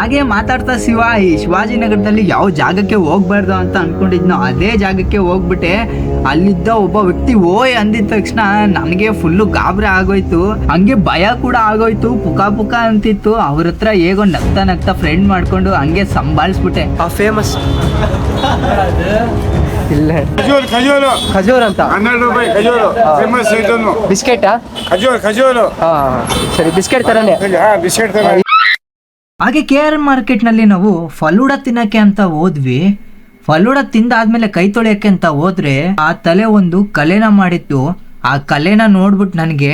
ಹಾಗೆ ಮಾತಾಡ್ತಾ ಶಿವ ಈ ಶಿವಾಜಿನಗರದಲ್ಲಿ ಯಾವ ಜಾಗಕ್ಕೆ ಹೋಗ್ಬಾರ್ದು ಅಂತ ಅನ್ಕೊಂಡಿದ್ನೋ ಅದೇ ಜಾಗಕ್ಕೆ ಹೋಗ್ಬಿಟ್ಟೆ. ಅಲ್ಲಿದ್ದ ಒಬ್ಬ ವ್ಯಕ್ತಿ ಓಯ್ ಅಂದಿದ ತಕ್ಷಣ ನನಗೆ ಫುಲ್ಲು ಗಾಬರಿ ಆಗೋಯ್ತು. ಹಂಗೆ ಭಯ ಕೂಡ ಆಗೋಯ್ತು ಪುಕ ಪುಕ ಅಂತಿತ್ತು. ಅವ್ರ ಹತ್ರ ಹೇಗೋ ನಗ್ತ ನಗ್ತಾ ಫ್ರೆಂಡ್ ಮಾಡ್ಕೊಂಡು ಹಂಗೆ ಸಂಭಾಳಿಸ್ಬಿಟ್ಟೆ. ಆ ಫೇಮಸ್ ಇಲ್ಲ. ಖಜೂರ್ ಖಜೂರು. ಖಜೂರ್ ಅಂತ? ಹನ್ನೆರಡು ರೂಪಾಯಿ ಖಜೂರು. ಫೇಮಸ್ ಇದನ್ನು ಬಿಸ್ಕೆಟ್? ಖಜೂರ್ ಖಜೂರು. ಹಾ ಸರಿ ಬಿಸ್ಕೆಟ್ ತರನೇ. ಹಾ ಬಿಸ್ಕೆಟ್ ತರ ಹಾಗೆ ಕೆ ಆರ್ ಮಾರ್ಕೆಟ್ನಲ್ಲಿ ನಾವು ಫಲೂಡ ತಿನ್ನಕ್ಕೆ ಅಂತ ಹೋದ್ವಿ. ಫಲೂಡ ತಿಂದಾದ್ಮೇಲೆ ಕೈ ತೊಳೆಯಕ್ಕೆ ಅಂತ ಹೋದ್ರೆ ಆ ತಲೆ ಒಂದು ಕಲೆನ ಮಾಡಿತ್ತು. ಆ ಕಲೆನ ನೋಡ್ಬಿಟ್ಟು ನನಗೆ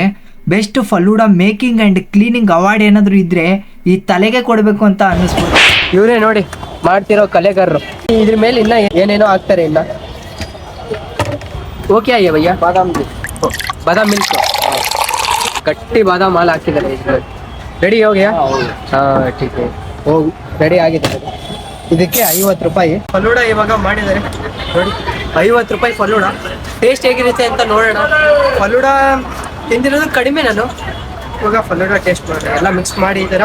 best falooda making and cleaning award ಏನಾದರೂ ಇದ್ರೆ ಈ ತಲೆಗೆ ಕೊಡಬೇಕು ಅಂತ ಅನ್ನಿಸ್ಬಿಟ್ಟು ಇವರೇ ನೋಡಿ, ಮಾಡ್ತಿರೋ ಕಲೆಗಾರರು. ಇದ್ರ ಮೇಲೆ ಇನ್ನ ಏನೇನೋ ಆಗ್ತಾರೆ ಇನ್ನ? ಓಕೆ ಅಯ್ಯ ಭಯ್ಯ ಬಾದಾಮಿ ಬಾದಾಮ್ ಮಿಲ್ಕ್ ಗಟ್ಟಿ ಬಾದಾಮ್ ಹಾಲು ಹಾಕಿದ್ದಾರೆ ರೆಡಿ ಹೋಗ್ಯಾ ಹಾಂ ಟೀಕೆ ಹೋಗಿ ರೆಡಿ ಆಗಿದೆ. ಇದಕ್ಕೆ ಐವತ್ತು ರೂಪಾಯಿ. ಫಲೂಡ ಇವಾಗ ಮಾಡಿದ್ದಾರೆ. ನೋಡಿ ಐವತ್ತು ರೂಪಾಯಿ ಫಲೂಡ. ಟೇಸ್ಟ್ ಹೇಗಿರುತ್ತೆ ಅಂತ ನೋಡೋಣ. ಫಲೂಡ ತಿಂದಿರೋದು ಕಡಿಮೆ ನಾನು. ಇವಾಗ ಫಲೂಡ ಟೇಸ್ಟ್ ಮಾಡಿದೆ ಎಲ್ಲ ಮಿಕ್ಸ್ ಮಾಡಿ ಈ ಥರ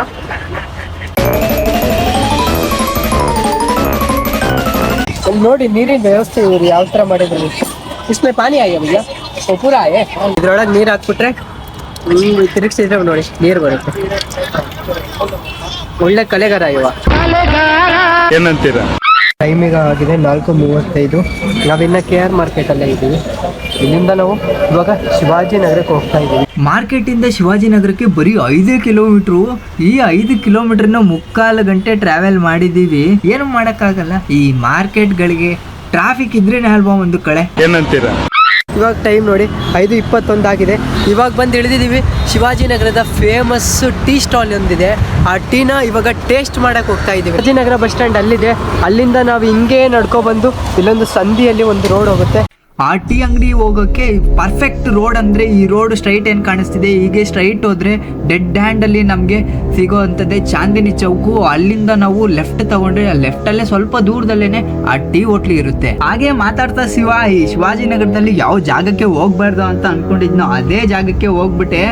ನೋಡಿ ನೀರಿನ ವ್ಯವಸ್ಥೆ ಇವ್ರು ಯಾವ ಥರ ಮಾಡಿದ್ರು ಇಸ್ಮೆ ಪಾನಿ ಆಗ್ಯಾವ ಭಯ್ಯ? ಪೂರ ಆಯೆ? ಇದ್ರೊಳಗೆ ನೀರು ಹಾಕ್ಬಿಟ್ರೆ ಹಿಂಗ್ ತಿರುಗಿಸಿದ್ರೆ ನೋಡಿ ನೀರು ಬರುತ್ತೆ. ಒಳ್ಳೆ ಕಲೆಗಾರ ಇವ. ಏನಂತೀರ? ಟೈಮ್ ಈಗ ಆಗಿದೆ ನಾಲ್ಕು ಮೂವತ್ತೈದು. ನಾವಿನ್ನ ಕೆ ಆರ್ ಮಾರ್ಕೆಟಲ್ಲೇ ಇದ್ದೀವಿ. ಇಲ್ಲಿಂದ ನಾವು ಇವಾಗ ಶಿವಾಜಿನಗರಕ್ಕೆ ಹೋಗ್ತಾ ಇದ್ದೀವಿ. ಮಾರ್ಕೆಟಿಂದ ಶಿವಾಜಿನಗರಕ್ಕೆ ಬರೀ ಐದು ಕಿಲೋಮೀಟ್ರು. ಈ ಐದು ಕಿಲೋಮೀಟರ್ನ ಮುಕ್ಕಾಲು ಗಂಟೆ ಟ್ರಾವೆಲ್ ಮಾಡಿದ್ದೀವಿ. ಏನು ಮಾಡೋಕ್ಕಾಗಲ್ಲ? ಈ ಮಾರ್ಕೆಟ್ಗಳಿಗೆ ಟ್ರಾಫಿಕ್ ಇದ್ರೇನೆ ಅಲ್ವಾ ಒಂದು ಕಳೆ? ಏನಂತೀರಾ? ಇವಾಗ ಟೈಮ್ ನೋಡಿ, ಐದು ಇಪ್ಪತ್ತೊಂದು ಆಗಿದೆ. ಇವಾಗ ಬಂದು ಇಳಿದಿದ್ದೀವಿ ಶಿವಾಜಿನಗರದ ಫೇಮಸ್ ಟೀ ಸ್ಟಾಲ್ ಒಂದಿದೆ. ಆ ಟೀನ ಇವಾಗ ಟೇಸ್ಟ್ ಮಾಡಕ್ಕೆ ಹೋಗ್ತಾ ಇದ್ದೀವಿ. ಶಿವಾಜಿನಗರ ಬಸ್ ಸ್ಟ್ಯಾಂಡ್ ಅಲ್ಲಿದೆ. ಅಲ್ಲಿಂದ ನಾವು ಹಿಂಗೆ ನಡ್ಕೊಬಂದು ಇಲ್ಲೊಂದು ಸಂಧಿಯಲ್ಲಿ ಒಂದು ರೋಡ್ ಹೋಗುತ್ತೆ. ಆ ಟೀ ಅಂಗಡಿ ಹೋಗೋಕ್ಕೆ ಪರ್ಫೆಕ್ಟ್ ರೋಡ್ ಅಂದರೆ ಈ ರೋಡ್ ಸ್ಟ್ರೈಟ್ ಏನು ಕಾಣಿಸ್ತಿದೆ? ಹೀಗೆ ಸ್ಟ್ರೈಟ್ ಹೋದರೆ ಡೆಡ್ ಹ್ಯಾಂಡಲ್ಲಿ ನಮಗೆ ಸಿಗೋವಂಥದ್ದೇ ಚಾಂದಿನಿ ಚೌಕು. ಅಲ್ಲಿಂದ ನಾವು ಲೆಫ್ಟ್ ತಗೊಂಡ್ರೆ ಲೆಫ್ಟಲ್ಲೇ ಸ್ವಲ್ಪ ದೂರದಲ್ಲೇ ಆ ಟೀ ಹೋಟ್ಲಿ ಇರುತ್ತೆ. ಹಾಗೆ ಮಾತಾಡ್ತಾ ಶಿವ, ಈ ಶಿವಾಜಿನಗರದಲ್ಲಿ ಯಾವ ಜಾಗಕ್ಕೆ ಹೋಗ್ಬಾರ್ದು ಅಂತ ಅಂದ್ಕೊಂಡಿದ್ನೋ ಅದೇ ಜಾಗಕ್ಕೆ ಹೋಗ್ಬಿಟ್ಟೆ.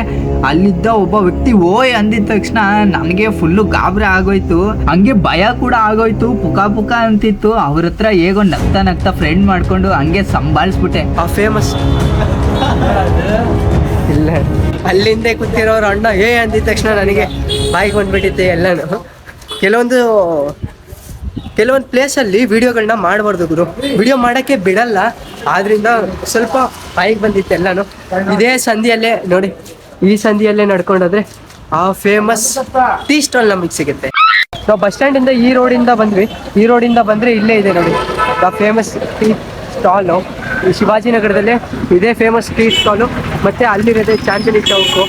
ಅಲ್ಲಿದ್ದ ಒಬ್ಬ ವ್ಯಕ್ತಿ, ಓಯ್ ಅಂದಿದ ತಕ್ಷಣ ನನಗೆ ಫುಲ್ಲು ಗಾಬರಿ ಆಗೋಯ್ತು. ಹಂಗೆ ಭಯ ಕೂಡ ಆಗೋಯ್ತು, ಪುಕ ಪುಕ ಅಂತಿತ್ತು. ಅವ್ರ ಹತ್ರ ಹೇಗೋ ನಗ್ತಾ ನಗ್ತಾ ಫ್ರೆಂಡ್ ಮಾಡ್ಕೊಂಡು ಹಂಗೆ ಸಂಭಾಳಿಸ್ಬಿಟ್ಟೆ ಆ ಫೇಮಸ್ ಇಲ್ಲ. ಅಲ್ಲಿಂದ ಕೂತಿರೋರು ಅಣ್ಣ, ಏ, ಅಂದಿದ ತಕ್ಷಣ ನನಗೆ ಬಾಯಿಗೆ ಬಂದ್ಬಿಟ್ಟಿತ್ತೆ ಎಲ್ಲಾನು. ಕೆಲವೊಂದು ಕೆಲವೊಂದು ಪ್ಲೇಸಲ್ಲಿ ವಿಡಿಯೋಗಳನ್ನ ಮಾಡಬಾರ್ದು ಗುರು. ವಿಡಿಯೋ ಮಾಡೋಕ್ಕೆ ಬಿಡಲ್ಲ, ಆದ್ರಿಂದ ಸ್ವಲ್ಪ ಬಾಯಿಗೆ ಬಂದಿತ್ತು ಎಲ್ಲಾನು. ಇದೇ ಸಂಧಿಯಲ್ಲೇ, ನೋಡಿ, ಈ ಸಂಧಿಯಲ್ಲೇ ನಡ್ಕೊಂಡೋದ್ರೆ ಆ ಫೇಮಸ್ ಟೀ ಸ್ಟಾಲ್ ನಮಗೆ ಸಿಗುತ್ತೆ. ನಾವು ಬಸ್ ಸ್ಟ್ಯಾಂಡಿಂದ ಈ ರೋಡಿಂದ ಬಂದ್ವಿ. ಈ ರೋಡಿಂದ ಬಂದರೆ ಇಲ್ಲೇ ಇದೆ ನೋಡಿ, ಆ ಫೇಮಸ್ ಟೀ ಸ್ಟಾಲು. ಈ ಶಿವಾಜಿನಗರದಲ್ಲೇ ಇದೇ ಫೇಮಸ್ ಟೀ ಸ್ಟಾಲು ಮತ್ತು ಅಲ್ಲಿರೋದೇ ಚಾಂದಿನಿ ಚೌಕು.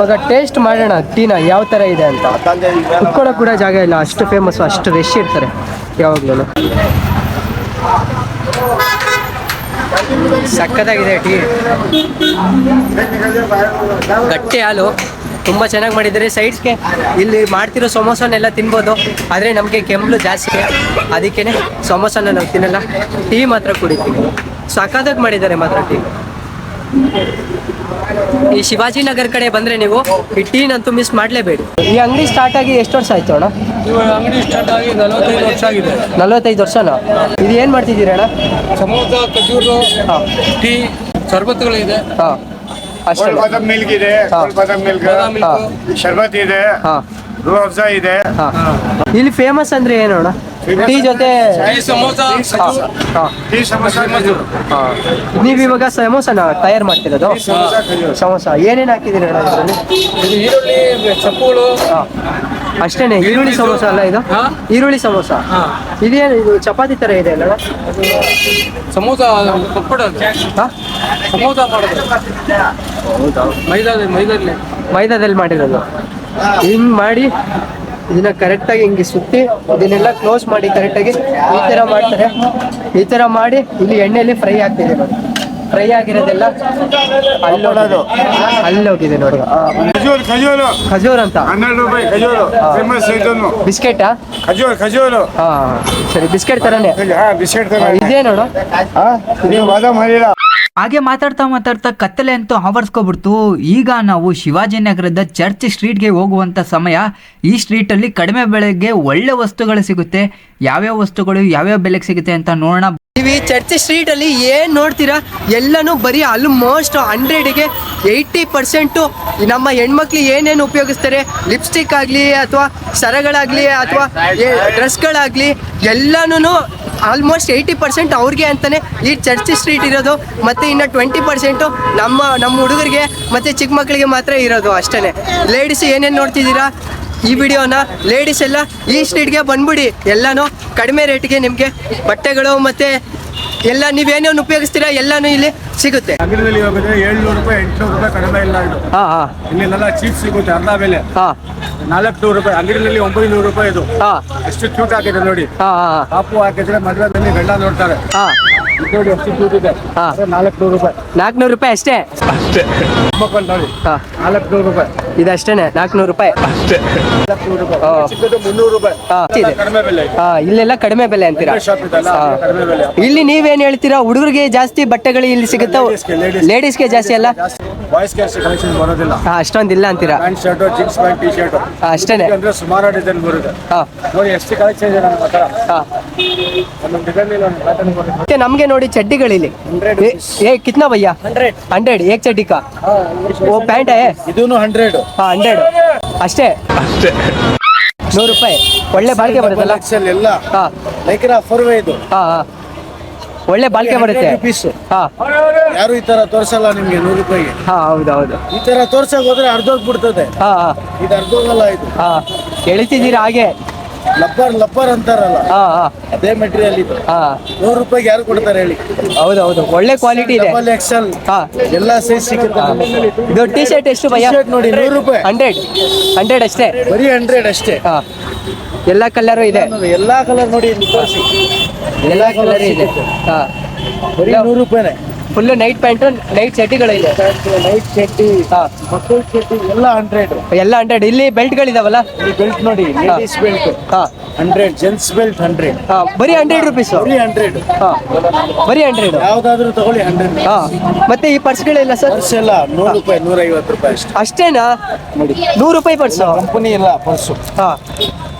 ಇವಾಗ ಟೇಸ್ಟ್ ಮಾಡೋಣ ಟೀನ ಯಾವ ಥರ ಇದೆ ಅಂತ. ಕುತ್ಕೊಳ್ಳೋಕೆ ಕೂಡ ಜಾಗ ಇಲ್ಲ, ಅಷ್ಟು ಫೇಮಸ್ ಅಷ್ಟು ರಶ್ ಇರ್ತಾರೆ, ಯಾವಾಗ್ಲೂ. ಸಕ್ಕತ್ತಾಗಿದೆ ಟೀ ಗಟ್ಟಿ ಹಾಲು, ತುಂಬ ಚೆನ್ನಾಗಿ ಮಾಡಿದ್ದಾರೆ. ಸೈಡ್ಸ್ಗೆ ಇಲ್ಲಿ ಮಾಡ್ತಿರೋ ಸಮೋಸನೆಲ್ಲ ತಿನ್ಬೋದು, ಆದರೆ ನಮಗೆ ಕೆಂಬಲು ಜಾಸ್ತಿ. ಅದಕ್ಕೇ ಸಮೋಸನ ನಾವು ತಿನ್ನಲ್ಲ ಟೀ ಮಾತ್ರ ಕುಡಿತೀವಿ. ಸಕ್ಕತ್ತಾಗಿ ಮಾಡಿದ್ದಾರೆ ಮಾತ್ರ ಟೀ ಈ ಶಿವಾಜಿ ನಗರ ಕಡೆ ಬಂದ್ರೆ ನೀವು ಈ ಟೀನಂತೂ ಮಿಸ್ ಮಾಡಲೇಬೇಡಿ ಈ ಅಂಗಡಿ ಸ್ಟಾರ್ಟ್ ಆಗಿ ಎಷ್ಟು ವರ್ಷ ಆಯ್ತು ಅಣ್ಣ? ಅಂಗಡಿ ಸ್ಟಾರ್ಟ್ ಆಗಿ ನಲವತ್ತೈದು ವರ್ಷ ಆಗಿದೆ. ನಲವತ್ತೈದು ವರ್ಷನಾ? ಇದು ಏನು ಮಾಡ್ತಿದ್ದೀರಿ ಅಣ್ಣ? ಸಮೋಸ ಖಜೂರು ಹಾಂ. ಟೀ ಶರ್ಬತ್ಗಳಿದೆ ಹಾಂ. ಅಷ್ಟೇ ಬಾದಾಮ್ ಮಿಲ್ಕ್ ಇದೆ. ಹಾ. ಬಾದಾಮ್ ಮಿಲ್ಕ್ ಶರ್ಬತ್ ಇದೆ. ಹಾಂ. ರೂ ಅಫ್ಜಾ ಇದೆ. ಹಾಂ. ಇಲ್ಲಿ ಫೇಮಸ್ ಅಂದ್ರೆ ಏನು ಅಣ್ಣ? ಟೀ ಜೊತೆ ನೀವು ಇವಾಗ ಸಮೋಸನ ತಯಾರು ಮಾಡ್ತಿರೋದು? ಸಮೋಸ ಏನೇನು ಹಾಕಿದ್ದೀರಿ ಅಣ್ಣ ಇದರಲ್ಲಿ? ಚಪ್ಪುಗಳು ಅಷ್ಟೇನೆ ಈರುಳ್ಳಿ ಸಮೋಸ ಅಲ್ಲ ಇದು? ಈರುಳ್ಳಿ ಸಮೋಸ. ಇದೇನು ಇದು ಚಪಾತಿ ತರ ಇದೆ ಅಲ್ಲ ಸಮೋಸ ಪಪ್ಪಡ ಹಾಂ. ಸಮೋಸ ಮಾಡೋದು. ಮೈದಾ ಮೈದಾದಲ್ಲಿ. ಮೈದಾದಲ್ಲಿ ಮಾಡಿರೋದು. ಹಿಂಗ್ ಮಾಡಿ ಇದನ್ನ ಕರೆಕ್ಟಾಗಿ ಹಿಂಗೆ ಸುತ್ತಿ ಇದನ್ನೆಲ್ಲ ಕ್ಲೋಸ್ ಮಾಡಿ ಕರೆಕ್ಟಾಗಿ ಈ ಥರ ಮಾಡ್ತಾರೆ. ಈ ಥರ ಮಾಡಿ ಇಲ್ಲಿ ಎಣ್ಣೆಯಲ್ಲಿ ಫ್ರೈ ಆಗ್ತಿದೆ ನೋಡಿ. ಫ್ರೈ ಆಗಿರೋದೆಲ್ಲ ಅಲ್ಲೋಡೋದು ಅಲ್ಲಿ ಹೋಗಿದೆ ನೋಡಿ ಖಜೂರ್ ಅಂತ. ಹನ್ನೆರಡು ರೂಪಾಯಿ ಖಜೂರು ಫೇಮಸ್ ಇದನ್ನು ಬಿಸ್ಕೆಟಾ ಖಜೂರ್ ಖಜೂರು ಹಾ ಸರಿ. ಬಿಸ್ಕೆಟ್ ತರನೇ. ಬಿಸ್ಕೆಟ್ ಇದೇ ನೋಡು. ಬಾದಾಮ್ ಹರಿಲ್ಲ ಹಾಗೆ ಮಾತಾಡ್ತಾ ಮಾತಾಡ್ತಾ ಕತ್ತಲೆ ಅಂತೂ ಆವರಿಸ್ಕೊಬಿಡ್ತು. ಈಗ ನಾವು ಶಿವಾಜಿನಗರದ ಚರ್ಚ್ ಸ್ಟ್ರೀಟ್ಗೆ ಹೋಗುವಂಥ ಸಮಯ. ಈ ಸ್ಟ್ರೀಟಲ್ಲಿ ಕಡಿಮೆ ಬೆಲೆಗೆ ಒಳ್ಳೆ ವಸ್ತುಗಳು ಸಿಗುತ್ತೆ. ಯಾವ್ಯಾವ ವಸ್ತುಗಳು, ಯಾವ್ಯಾವ ಬೆಲೆಗೆ ಸಿಗುತ್ತೆ ಅಂತ ನೋಡೋಣ. ಈ ಚರ್ಚ್ ಸ್ಟ್ರೀಟ್ ಅಲ್ಲಿ ಏನ್ ನೋಡ್ತೀರಾ? ಎಲ್ಲಾನು ಬರೀ ಆಲ್ಮೋಸ್ಟ್ ಹಂಡ್ರೆಡ್ಗೆ ಏಯ್ಟಿ ಪರ್ಸೆಂಟು ನಮ್ಮ ಹೆಣ್ಮಕ್ಳು ಏನೇನು ಉಪಯೋಗಿಸ್ತಾರೆ? ಲಿಪ್ಸ್ಟಿಕ್ ಆಗಲಿ ಅಥವಾ ಸರಗಳಾಗ್ಲಿ ಅಥವಾ ಡ್ರೆಸ್ಗಳಾಗಲಿ ಎಲ್ಲಾನು ಆಲ್ಮೋಸ್ಟ್ ಏಯ್ಟಿ ಪರ್ಸೆಂಟ್ ಅವ್ರಿಗೆ ಅಂತಾನೆ ಈ ಚರ್ಚ್ ಸ್ಟ್ರೀಟ್ ಇರೋದು. ಮತ್ತೆ ಇನ್ನು ಟ್ವೆಂಟಿ ಪರ್ಸೆಂಟು ನಮ್ಮ ನಮ್ಮ ಹುಡುಗರಿಗೆ ಮತ್ತೆ ಚಿಕ್ಕ ಮಕ್ಕಳಿಗೆ ಮಾತ್ರ ಇರೋದು ಅಷ್ಟೇ ಲೇಡೀಸ್ ಏನೇನು ನೋಡ್ತಿದ್ದೀರಾ? ಈ ವಿಡಿಯೋನ ಲೇಡೀಸ್ ಎಲ್ಲ ಈ ಸ್ಟ್ರೀಟ್ಗೆ ಬಂದ್ಬಿಡಿ. ಎಲ್ಲಾನು ಕಡಿಮೆ ರೇಟ್ಗೆ ನಿಮಗೆ ಬಟ್ಟೆಗಳು ಮತ್ತೆ ಎಲ್ಲ ನೀವೇನೇನು ಉಪಯೋಗಿಸ್ತೀರಾ ಎಲ್ಲಾನು ಇಲ್ಲಿ ಸಿಗುತ್ತೆ. ಅಂಗಡಿಯಲ್ಲಿ ಹೋಗಿದ್ರೆ ಏಳ್ನೂರು ರೂಪಾಯಿ ಎಂಟ್ನೂರು ರೂಪಾಯಿ ಕಡಿಮೆ ಇಲ್ಲ ಇದು. ಹಾ ಹಾ. ಇಲ್ಲೆಲ್ಲ ಚೀಪ್ ಸಿಗುತ್ತೆ ಅರ್ಧ ಬೆಲೆ. ಹಾ. ನಾಲ್ಕು ನೂರು ರೂಪಾಯಿ ಅಂಗಡಿಯಲ್ಲಿ ಒಂಬೈನೂರು ರೂಪಾಯಿ ಇದು. ಹಾ. ಎಷ್ಟು ಕ್ಯೂಟ್ ಆಗಿದೆ ನೋಡಿ. ಹಾ ಕಾಪು ಹಾಕಿದ್ರೆ ಮದುವೆದಲ್ಲಿ ಗಂಡ ನೋಡ್ತಾರೆ. ಹಾ. ಇದು ನೋಡಿ ಎಷ್ಟು ಕ್ಯೂಟ್ ಇದೆ? ಹಾ. ನಾಲ್ಕು ನೂರು ರೂಪಾಯಿ. ನಾಲ್ಕುನೂರು ರೂಪಾಯಿ ಅಷ್ಟೇ? ಮಕ್ಕಳು ನೋಡಿ. ಹಾ. ರೂಪಾಯಿ. ಇದಷ್ಟೇನೆ ನಾಲ್ಕುನೂರು ರೂಪಾಯಿ. ಚಿಕ್ಕದು ಮುನ್ನೂರು ರೂಪಾಯಿ. ಹಾ ಇದೆ ಕಡಿಮೆ ಬೆಲೆ ಹಾ ಇಲ್ಲೆಲ್ಲ ಕಡಿಮೆ ಬೆಲೆ ಅಂತೀರಾ? ಶಾಪ್ ಇದೆಲ್ಲ ಹಾ. ಕಡಿಮೆ ಬೆಲೆ ಇಲ್ಲಿ ನೀವೇನ್ ಹೇಳ್ತೀರಾ? ಹುಡುಗರಿಗೆ ಜಾಸ್ತಿ ಬಟ್ಟೆಗಳು ಇಲ್ಲಿ ಸಿಗುತ್ತಾ. ಲೇಡೀಸ್ಗೆ ಜಾಸ್ತಿ ಅಲ್ಲ? ಬಾಯ್ಸ್ಗೆ ಅಷ್ಟು ಕಲೆಕ್ಷನ್ ಬರೋದಿಲ್ಲ. ಅಷ್ಟೊಂದು ಇಲ್ಲ ಅಂತೀರಾ? Pant shirt jeans pant T shirt ಅಷ್ಟೇ ಅಷ್ಟೇನೆ. ಅಂದ್ರೆ ಸುಮಾರು ಡಿಸೈನ್ ಬರುತ್ತೆ. ಹಾ. ನೋಡಿ ಎಷ್ಟು ಕಲೆಕ್ಷನ್ ಇದೆ ನಮ್ಮ ಹತ್ರ. ಮತ್ತೆ ನಮ್ಗೆ ನೋಡಿ ಚಡ್ಡಿಗಳಿಲ್ಲಿ. ಏ- ಏ ಕಿತ್ನಾ ಭಯ್ಯ ಹಂಡ್ರೆಡ್ ಹಂಡ್ರೆಡ್ ಏಕ್ ಚಡ್ಡಿ ಕಾ ಓ ಪ್ಯಾಂಟ್? ಹೇ ಇದೂನು ಹಂಡ್ರೆಡ್ ಹಾ ಹಂಡ್ರೆಡ್ ಅಷ್ಟೇ? ಅಷ್ಟೇ. ನೂರು ರೂಪಾಯಿ. ಒಳ್ಳೆ ಬಾಳಿಕೆ ಬರುತ್ತಲ್ಲ? ಎಲ್ಲ ಹಾ. ಲೈಕ್ರ ಫರ್ವೇ ಇದು. ಹಾ ಹಾ. ಒಳ್ಳೆ ಬಾಳಿಕೆ ಬರುತ್ತೆ. ರುಪೀಸ್ ಹಾ. ಯಾರು ಈ ತರ ತೋರ್ಸಲ್ಲ ನಿಮ್ಗೆ ನೂರು ರೂಪಾಯಿಗೆ? ಹಾ ಹೌದು ಹೌದು ಈ ತರ ತೋರ್ಸಕ್ ಹೋದ್ರೆ ಅರ್ಧೋಗ್ಬಿಡ್ತದೆ. ಹಾ ಹಾ. ಇದು ಅರ್ಧೋಗಲ್ಲ ಇದು. ಹಾ. ಹೇಳ್ತಿದ್ದೀರಾ ಹಾಗೆ? ಲಪ್ಪರ್ ಲಪ್ಪರ್ ಅಂತಾರಲ್ಲ. ಹಾ ಹಾ. ಅದೇ ಮೆಟೀರಿಯಲ್ ಇದು. ಹಾ. ನೂರು ರೂಪಾಯಿಗೆ ಯಾರು ಕೊಡ್ತಾರೆ ಹೇಳಿ? ಹೌದು ಹೌದು. ಒಳ್ಳೆ ಕ್ವಾಲಿಟಿ ಇದೆ. ಡಬಲ್ ಎಕ್ಸೆಲ್ ಹಾ. ಎಲ್ಲ ಸೈಜ್ ಸಿಗುತ್ತೆ. ಇದು ಟಿ ಶರ್ಟ್ ಎಷ್ಟು ಭಯ T-shirt ನೋಡಿ ನೂರು ರೂಪಾಯಿ. ಹಂಡ್ರೆಡ್ ಹಂಡ್ರೆಡ್ ಅಷ್ಟೇ. ಬರೀ ಹಂಡ್ರೆಡ್ ಅಷ್ಟೇ. ಹಾ. ಎಲ್ಲ ಕಲರು ಇದೆ. ಎಲ್ಲಾ ಕಲರ್ ನೋಡಿ ಇಲ್ಲಿ ತೋರಿಸಿ. ಎಲ್ಲ ಕಲರ್ ಇದೆ. ಹಾ. ಬರೀ ನೂರು ರೂಪಾಯಿನೇ. ಫುಲ್ಲು ನೈಟ್ ಪ್ಯಾಂಟ್ ನೈಟ್ ಸೆಟ್ಟಿಗಳಿದೆ ನೈಟ್ ಮಕ್ಕಳ ಚಡ್ಡಿ ಎಲ್ಲ ಹಂಡ್ರೆಡ್ ಎಲ್ಲ ಹಂಡ್ರೆಡ್ ಇಲ್ಲಿ ಬೆಲ್ಟ್ಗಳಿದಾವಲ್ಲ ಈ ಬೆಲ್ಟ್ ನೋಡಿ ಲೇಡೀಸ್ ಬೆಲ್ಟ್ ಹಾ. ಹಂಡ್ರೆಡ್ ಜೆಂಟ್ಸ್ ಬೆಲ್ಟ್ ಹಂಡ್ರೆಡ್ ಹಾ. ಬರೀ ಹಂಡ್ರೆಡ್ ರುಪೀಸ್ ಬರೀ ಹಂಡ್ರೆಡ್ ಹಾ. ಬರೀ ಹಂಡ್ರೆಡ್ ಯಾವ್ದಾದ್ರು ತಗೊಳ್ಳಿ ಹಂಡ್ರೆಡ್ ಹಾ. ಮತ್ತೆ ಈ ಪರ್ಸ್ಗಳಿಲ್ಲ ಸರ್? ಪರ್ಸ್ ಎಲ್ಲ ನೂರು ರೂಪಾಯಿ ನೂರ ಐವತ್ತು ರೂಪಾಯಿ ಅಷ್ಟೇ. ಅಷ್ಟೇನಾ? ನೋಡಿ. ನೂರು ರೂಪಾಯಿ ಪರ್ಸ್ ಕಂಪನಿ ಇಲ್ಲ ಪರ್ಸು ಹಾ.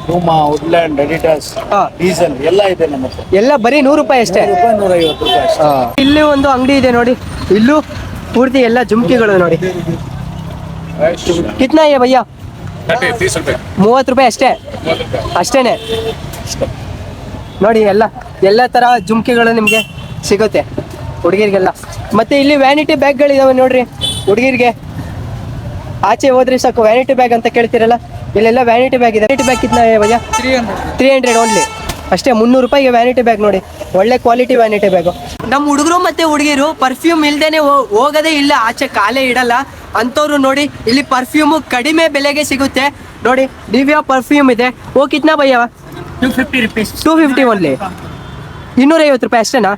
ರೂಮಾ ವುಡ್ಲ್ಯಾಂಡ್ ಹಾ. ಡೀಸೆಲ್ ಎಲ್ಲ ಇದೆ ನಮ್ಮ ಹತ್ರ. ಎಲ್ಲ ಬರೀ ನೂರು ರೂಪಾಯಿ ಅಷ್ಟೇ. ನೂರು ರೂಪಾಯಿ ಅಷ್ಟೇ. ಇಲ್ಲಿ ಒಂದು ಅಂಗಡಿ ಇದೆ ನೋಡಿ. ಇಲ್ಲೂ ಪೂರ್ತಿ ಎಲ್ಲ ಜುಮ್ಕಿಗಳು ನೋಡಿ. ಕಿತ್ನಾ ಇದೆ ಭಯ್ಯ? ಮೂವತ್ತು ರೂಪಾಯಿ ಅಷ್ಟೇ. ಅಷ್ಟೇನೆ. ನೋಡಿ ಎಲ್ಲ ಎಲ್ಲ ತರ ಜುಮ್ಕಿಗಳು ನಿಮಗೆ ಸಿಗುತ್ತೆ ಹುಡುಗಿರಿಗೆಲ್ಲ. ಮತ್ತೆ ಇಲ್ಲಿ ವ್ಯಾನಿಟಿ ಬ್ಯಾಗ್ಗಳಿದಾವೆ ನೋಡ್ರಿ ಹುಡುಗಿರಿಗೆ. ಆಚೆ ಹೋದ್ರೆ ಸಾಕು ವ್ಯಾನಿಟಿ ಬ್ಯಾಗ್ ಅಂತ ಕೇಳ್ತಿರಲ್ಲ? ಇಲ್ಲೆಲ್ಲ ವ್ಯಾನಿಟಿ ಬ್ಯಾಗ್ ಇದೆ. ವ್ಯಾನಿಟಿ ಬ್ಯಾಗ್ ಕಿತ್ನಾ ಭಯ ತ್ರೀ ಹಂಡ್ರೆಡ್ ಓನ್ಲಿ ಅಷ್ಟೇ ಮುನ್ನೂರು ರೂಪಾಯಿಗೆ ವ್ಯಾನಿಟಿ ಬ್ಯಾಗ್ ನೋಡಿ. ಒಳ್ಳೆ ಕ್ವಾಲಿಟಿ ವ್ಯಾನಿಟಿ ಬ್ಯಾಗು ನಮ್ಮ ಹುಡುಗರು ಮತ್ತೆ ಹುಡುಗಿರು ಪರ್ಫ್ಯೂಮ್ ಇಲ್ದೇನೆ ಹೋಗೋದೇ ಇಲ್ಲ. ಆಚೆ ಕಾಲೇ ಇಡಲ್ಲ. ಅಂಥವ್ರು ನೋಡಿ ಇಲ್ಲಿ ಪರ್ಫ್ಯೂಮು ಕಡಿಮೆ ಬೆಲೆಗೆ ಸಿಗುತ್ತೆ. ನೋಡಿ ದಿವ್ಯಾ ಪರ್ಫ್ಯೂಮ್ ಇದೆ. ಓ ಕಿತ್ನಾ ಭಯ two fifty rupees two fifty only ಇನ್ನೂರೈವತ್ತು ರೂಪಾಯಿ ಅಷ್ಟೇನಾ?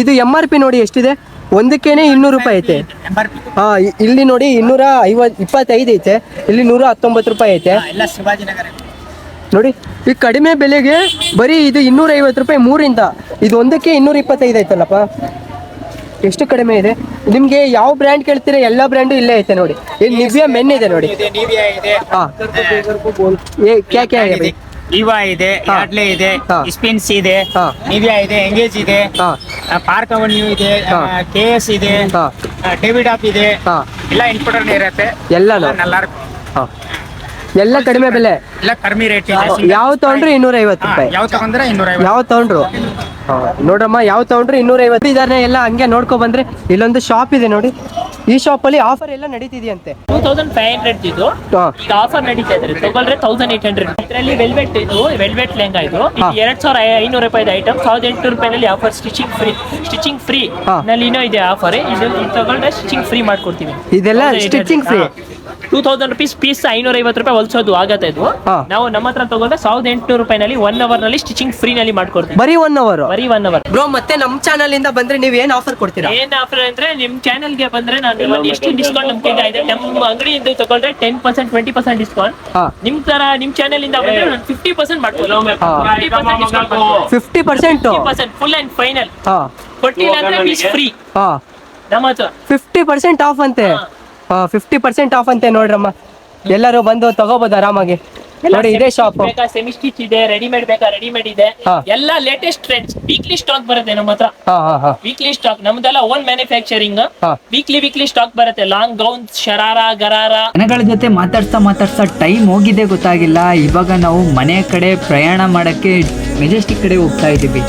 ಇದು ಎಂ ಆರ್ ಪಿ ನೋಡಿ ಎಷ್ಟಿದೆ? ಒಂದಕ್ಕೇನೆ ಇನ್ನೂರು ರೂಪಾಯಿ ಐತೆ. ಹಾ ಇಲ್ಲಿ ನೋಡಿ ಇನ್ನೂರ ಐವತ್ ಇಪ್ಪತ್ತೈದು ಐತೆ. ಇಲ್ಲಿ ನೂರ ಹತ್ತೊಂಬತ್ತು ರೂಪಾಯಿ ಐತೆ. ನೋಡಿ ಈ ಕಡಿಮೆ ಬೆಲೆಗೆ ಬರೀ ಇದು ಇನ್ನೂರ ಐವತ್ತು ರೂಪಾಯಿ ಮೂರಿಂದ. ಇದು ಒಂದಕ್ಕೆ ಇನ್ನೂರ ಇಪ್ಪತ್ತೈದು ಐತಲ್ಲಪ್ಪ? ಎಷ್ಟು ಕಡಿಮೆ ಇದೆ? ನಿಮ್ಗೆ ಯಾವ ಬ್ರ್ಯಾಂಡ್ ಕೇಳ್ತೀರಾ? ಎಲ್ಲ ಬ್ರ್ಯಾಂಡು ಇಲ್ಲೇ ಐತೆ ನೋಡಿ. ಇಲ್ಲಿ ನಿವ್ಯ ಮೆನ್ ಇದೆ ನೋಡಿ. ಇದೆ ಹಾ. ಏ ಕ್ಯಾ ಕ್ಯಾ ಇವಾ ಇದೆ ಹಾ. ಯಾಡ್ಲೆ ಇದೆ. ಸ್ಪಿನ್ಸ್ ಇದೆ. ನಿವಿಯಾ ಇದೆ ಎಂಗೇಜ್ ಇದೆ ಪಾರ್ಕ್ ಅವನ್ಯೂ ಇದೆ. ಕೆ ಎಸ್ ಇದೆ. ಡೇವಿಡ್ ಆಪ್ ಇದೆ ಎಲ್ಲ ಇಂಪೋರ್ಟರ್ ಇರುತ್ತೆ. ಎಲ್ಲಾನು. ನಲ್ಲ ಎಲ್ಲ ಕಡಿಮೆ ಬೆಲೆ. ಎಲ್ಲ ಕಡಿಮೆ ರೇಟ್ ಯಾವ ತಗೊಂಡ್ರು ಇನ್ನೂರ ಐವತ್ತು ರೂಪಾಯಿ ಯಾವ ತಗೊಂಡ್ರೆ ಇನ್ನೂರ ಯಾವ ತಗೊಂಡ್ರು? ಹಾ, ನೋಡಮ್ಮ ಯಾವ ತಗೊಂಡ್ರು ಇನ್ನೂರ ಐವತ್ತು ಇದಾರೆ ಎಲ್ಲ ಹಂಗೆ ನೋಡ್ಕೊ ಬಂದ್ರೆ ಇಲ್ಲೊಂದು ಶಾಪ್ ಇದೆ ನೋಡಿ. ಈ ಶಾಪ್ ಅಲ್ಲಿ ಆಫರ್ ಎಲ್ಲ ನಡೀತಿದೆಯಂತೆ? ಟೂ ತೌಸಂಡ್ ಫೈವ್ ಹಂಡ್ರೆಡ್ ಇದು ಆಫರ್ ನಡೀತಾ ಇದ್ರೆ ತಗೊಳ್ರೆ ತೌಸಂಡ್ ಏಟ್ ಹಂಡ್ರೆಡ್. ಇದರಲ್ಲಿ ವೆಲ್ವೆಟ್ ಇದು ವೆಲ್ವೆಟ್ ಲೆಹಂಗಾ ಇದು. ಎರಡ್ ಸಾವಿರ ಐನೂರು ರೂಪಾಯಿ ಐಟಮ್ ಸಾವಿರದ ಎಂಟುನೂರು ರೂಪಾಯಿನಲ್ಲಿ offer stitching free stitching free. ನಲ್ಲಿ ಇನ್ನೂ ಇದೆ ಆಫರ್ ಇದು ತಗೊಂಡ್ರೆ ಸ್ಟಿಚಿಂಗ್ ಫ್ರೀ ಮಾಡ್ಕೊಡ್ತೀವಿ. ಇದೆಲ್ಲ stitching free. Two thousand rupees piece ಐನೂರ ಐವತ್ತು ರೂಪಾಯಿ ಹೊಲ್ಸೋದು ಆಗತ್ತೆ ಇದು. ಹಾ. ನಾವು ನಮ್ಮ ಹತ್ರ ತಗೊಂಡ್ರೆ ಸಾವಿರದ ಎಂಟುನೂರು ರೂಪಾಯಿನಲ್ಲಿ ಒನ್ ಅವರ್ನಲ್ಲಿ ಸ್ಟಿಚಿಂಗ್ ಫ್ರೀ ನಲ್ಲಿ ಮಾಡ್ಕೊಡ್ತೀವಿ. ಬರೀ ಒನ್ ಅವರ್ ಬರೀ ಒನ್ ಅವರ್ ಬ್ರೋ ಮತ್ತೆ ನಮ್ ಚಾನಲ್ ಇಂದ ಬಂದ್ರೆ ನೀವ್ ಏನ್ ಆಫರ್ ಕೊಡ್ತೀರಾ? ಏನ್ ಆಫರ್ ಅಂದ್ರೆ ನಿಮ್ ಚಾನೆಲ್ಗೆ ಬಂದ್ರೆ ನಾನು ಒಂದು ಎಷ್ಟು ಡಿಸ್ಕೌಂಟ್ ನಮ್ ಕೈಗೆ ಇದೆ ನಮ್ಮ ಅಂಗಡಿಯಿಂದ ತಗೊಂಡ್ರೆ ten percent twenty percent discount ಹಾ. ನಿಮ್ ತರ ನಿಮ್ ಚಾನೆಲ್ ಇಂದ ಬಂದ್ರೆ ನಾನು ಫಿಫ್ಟಿ ಪರ್ಸೆಂಟ್ ಮಾಡ್ಬೋದು fifty percent percent full and final ಹಾ. ಕೊಟ್ಟಿಲ್ಲ ಅಂದ್ರೆ ಫ್ರೀ ಹಾ. ನಮ್ಮ ಹತ್ರ. ಫಿಫ್ಟಿ ಪರ್ಸೆಂಟ್ ಆಫ್ ಅಂತೆ? ಹಾ. ಫಿಫ್ಟಿ ಪರ್ಸೆಂಟ್ ಆಫ್ ಅಂತೆ ನೋಡ್ರಮ್ಮ. ಎಲ್ಲರೂ ಬಂದು ತಗೋಬಹುದು ಆರಾಮಾಗಿ. ನೋಡಿ ಇದೇ ಶಾಪ್ ಬೇಕಾ ಸೆಮಿ ಸ್ಟಿಚ್ ಇದೆ ರೆಡಿಮೇಡ್ ಬೇಕಾ ರೆಡಿಮೇಡ್ ಇದೆ. ಹಾ. ಎಲ್ಲ ಲೇಟೆಸ್ಟ್ ಟ್ರೆಂಡ್ಸ್ ವೀಕ್ಲಿ ಸ್ಟಾಕ್ ಬರುತ್ತೆ ನಮ್ಮ ಹತ್ರ. ಹಾ ಹಾ ಹಾ. ವೀಕ್ಲಿ ಸ್ಟಾಕ್ ನಮ್ದೆಲ್ಲ ಓನ್ ಮ್ಯಾನುಫ್ಯಾಕ್ಚರಿಂಗ್ ಹಾ. ವೀಕ್ಲಿ ವೀಕ್ಲಿ ಸ್ಟಾಕ್ ಬರುತ್ತೆ. Long gown sharara gharara. ಜನಗಳ ಜೊತೆ ಮಾತಾಡ್ತಾ ಮಾತಾಡ್ತಾ ಟೈಮ್ ಹೋಗಿದೆ ಗೊತ್ತಾಗಿಲ್ಲ. ಇವಾಗ ನಾವು ಮನೆ ಕಡೆ ಪ್ರಯಾಣ ಮಾಡಕ್ಕೆ ಮೆಜೆಸ್ಟಿಕ್ ಕಡೆ ಹೋಗ್ತಾ ಇದ್ದೀವಿ.